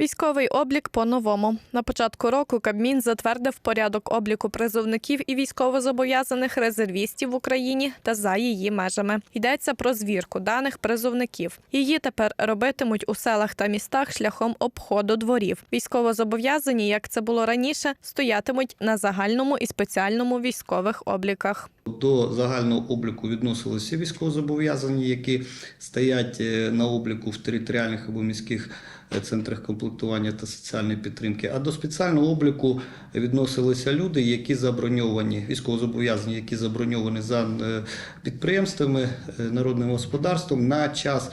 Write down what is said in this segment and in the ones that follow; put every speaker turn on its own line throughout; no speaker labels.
Військовий облік по-новому. На початку року Кабмін затвердив порядок обліку призовників і військовозобов'язаних резервістів в Україні та за її межами. Йдеться про звірку даних призовників. Її тепер робитимуть у селах та містах шляхом обходу дворів. Військовозобов'язані, як це було раніше, стоятимуть на загальному і спеціальному військових обліках.
До загального обліку відносилися військовозобов'язані, які стоять е, на обліку в територіальних або міських е, центрах комплектування та соціальної підтримки. А до спеціального обліку відносилися люди, які заброньовані, військовозобов'язані, які заброньовані за е, підприємствами, народним господарством на час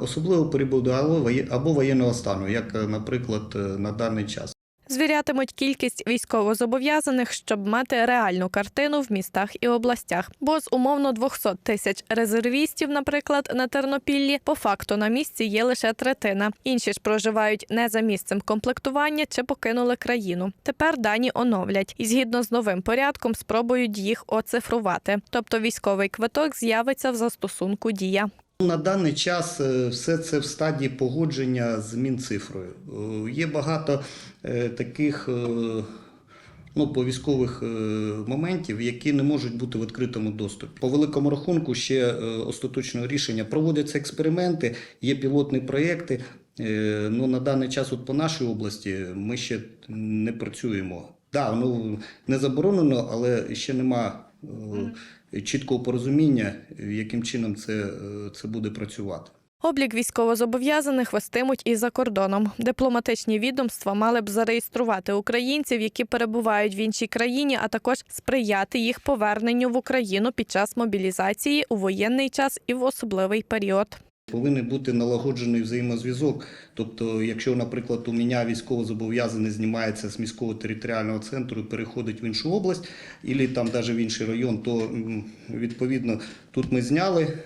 особливого періоду або воєнного стану, як, наприклад, на даний час.
Звірятимуть кількість військовозобов'язаних, щоб мати реальну картину в містах і областях. Бо з умовно 200 тисяч резервістів, наприклад, на Тернопіллі, по факту на місці є лише третина. Інші ж проживають не за місцем комплектування чи покинули країну. Тепер дані оновлять і згідно з новим порядком спробують їх оцифрувати. Тобто військовий квиток з'явиться в застосунку дія.
На даний час е, все це в стадії погодження з Мінцифрою. Е, Є багато е, таких ну, е, моментів, які не можуть бути в відкритому доступі. По великому рахунку ще остаточного рішення проводяться експерименти, є пілотні проєкти. Ну, на даний час от по нашій області ми ще не працюємо. Да, ну не заборонено, але ще нема чіткого порозуміння, яким чином це, е, це буде працювати.
Облік військовозобов'язаних вестимуть і за кордоном. Дипломатичні відомства мали б зареєструвати українців, які перебувають в іншій країні, а також сприяти їх поверненню в Україну під час мобілізації у воєнний час і в особливий період.
Повинен бути налагоджений взаємозв'язок. Тобто, якщо, наприклад, у мене військовозобов'язаний знімається з міського територіального центру і переходить в іншу область, або там навіть в інший район, то відповідно тут ми зняли,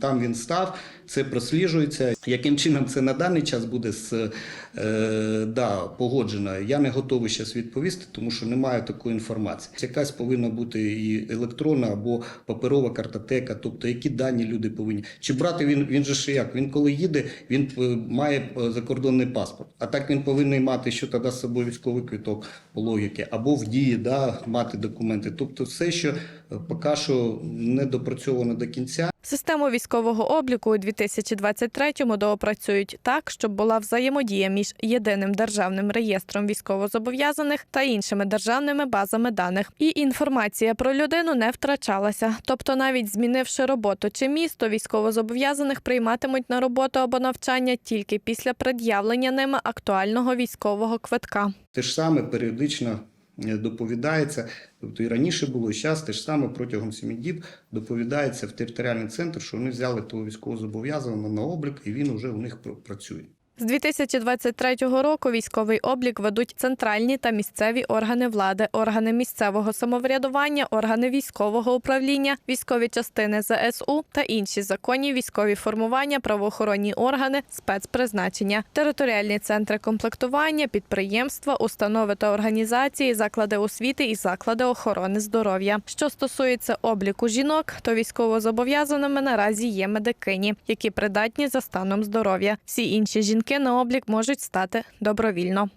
там він став, це просліджується. Яким чином це на даний час буде з, е, да, погоджено, я не готовий зараз відповісти, тому що немає такої інформації. Якась повинна бути і електронна або паперова картотека, тобто які дані люди повинні. Чи брати він, він же ж як? Він коли їде, він е, має е, закордонний паспорт. А так він повинен мати, що тоді з собою військовий квиток по логіки, або в дії да, мати документи. Тобто все, що поки що не допрацьовано до кінця.
Систему військового обліку у 2023-му доопрацюють так, щоб була взаємодія між єдиним державним реєстром військовозобов'язаних та іншими державними базами даних. І інформація про людину не втрачалася. Тобто, навіть змінивши роботу чи місто, військовозобов'язаних прийматимуть на роботу або навчання тільки після пред'явлення ними актуального військового квитка.
Те ж саме періодично доповідається, тобто і раніше було, і зараз те ж саме протягом семи діб доповідається в територіальний центр, що вони взяли того військовозобов'язаного на облік, і він вже у них пр- працює.
З 2023 року військовий облік ведуть центральні та місцеві органи влади, органи місцевого самоврядування, органи військового управління, військові частини ЗСУ та інші законні військові формування, правоохоронні органи, спецпризначення, територіальні центри комплектування, підприємства, установи та організації, заклади освіти і заклади охорони здоров'я. Що стосується обліку жінок, то військовозобов'язаними наразі є медикині, які придатні за станом здоров'я. Всі інші жінки на облік можуть стати добровільно.